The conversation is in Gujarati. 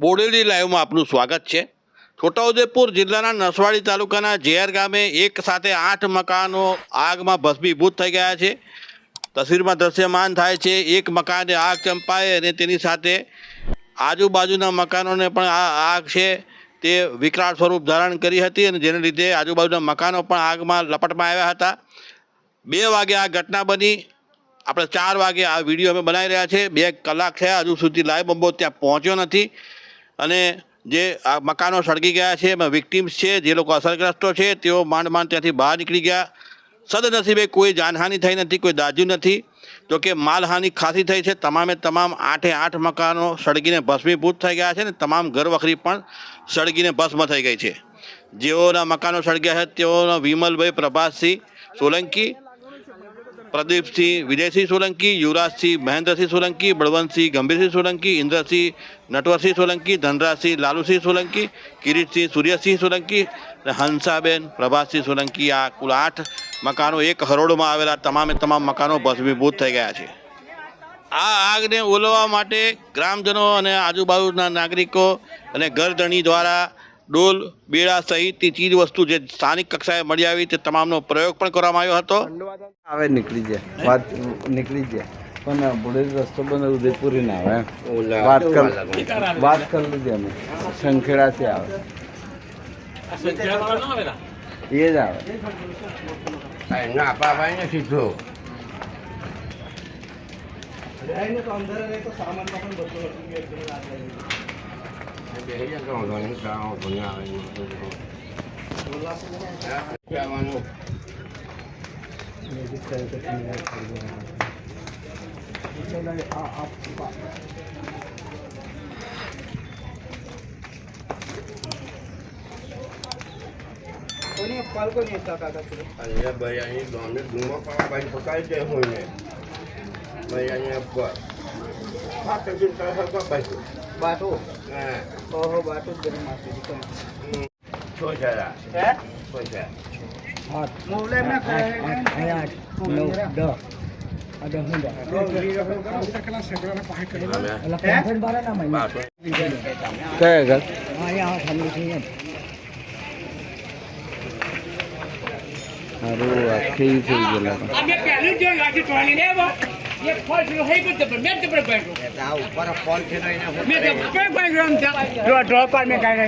બોડેલી લાઈવમાં આપનું સ્વાગત છે. છોટાઉદેપુર જિલ્લાના નસવાડી તાલુકાના જેર ગામે એક સાથે આઠ મકાનો આગમાં ભસ્મીભૂત થઈ ગયા છે. તસવીરમાં દ્રશ્યમાન થાય છે, એક મકાને આગ ચંપાય અને તેની સાથે આજુબાજુના મકાનોને પણ આ આગ છે તે વિકરાળ સ્વરૂપ ધારણ કરી હતી અને જેને લીધે આજુબાજુના મકાનો પણ આગમાં લપટમાં આવ્યા હતા. બે વાગે આ ઘટના બની. આપણે ચાર વાગે આ વીડિયો અમે બનાવી રહ્યા છે. બે કલાક થયા, હજુ સુધી લાઈવ બંબો ત્યાં પહોંચ્યો નથી. અને જે આ મકાનો સળગી ગયા છે, એમાં વિક્ટીમ્સ છે, જે લોકો અસરગ્રસ્તો છે, તેઓ માંડ માંડ ત્યાંથી બહાર નીકળી ગયા. સદનસીબે કોઈ જાનહાનિ થઈ નથી, કોઈ દાજ્યું નથી. તો કે માલહાનિ ખાસી થઈ છે, તમામે તમામ આઠે આઠ મકાનો સળગીને ભસ્મીભૂત થઈ ગયા છે ને તમામ ઘરવખરી પણ સળગીને ભસ્મ થઈ ગઈ છે. જેઓના મકાનો સળગ્યા છે, તેઓના વિમલભાઈ પ્રભાસસિંહ સોલંકી પ્રદીપસિંહ, વિજયસિંહ સોલંકી, યુવરાજસિંહ મહેન્દ્રસિંહ સોલંકી, બળવંતસિંહ ગંભીરસિંહ સોલંકી, ઇન્દ્રસિંહ નટવરસિંહ સોલંકી, ધનરાજસિંહ લાલુસિંહ સોલંકી, કિરીટસિંહ સૂર્યસિંહ સોલંકી હંસાબેન પ્રભાસિંહ સોલંકી આ કુલ આઠ મકાનો એક હરોળમાં આવેલા તમામે તમામ મકાનો ભસ્મીભૂત થઈ ગયા છે. આ આગને ઓલવવા માટે ગ્રામજનો અને આજુબાજુના નાગરિકો અને ઘરધણી દ્વારા ડોલ બેડા સહિતની ચીજ વસ્તુ જે સ્થાનિક કક્ષાએ મળી આવી તે તમામનો પ્રયોગ પણ કરવામાં આવ્યો હતો. આવે નીકળી જાય. વાત નીકળી જાય. પણ બુડેલી રસ્તો બંધ ઉદયપુરી ના આવે. વાત કર વાત કરી લીધી અમે. સંખેડાથી આવે. એ જ આવે. ના પાપાઈ ને સીધો તો નહીં, કામ ભણી આવે ને. અહીંયા બૈરાની ગામને ધૂમો પાવા બાઈ પકાવી દે હોય ને બૈરાની ઉપર હા તારા હરખા બાજુ. બાટો? હા. ઓહો બાટુ જ ગરમ માસી. છો જરા હે? છો? જરા ઘર? સારું આખી થઈ ગયેલા. એક ફળ થયું, હઈ ગયું જબર, મેં જબર ગયું. મેં જબર ગયું આમ ત્યાં. ડ્રો- ડ્રો પર મેં કાઢ્યા.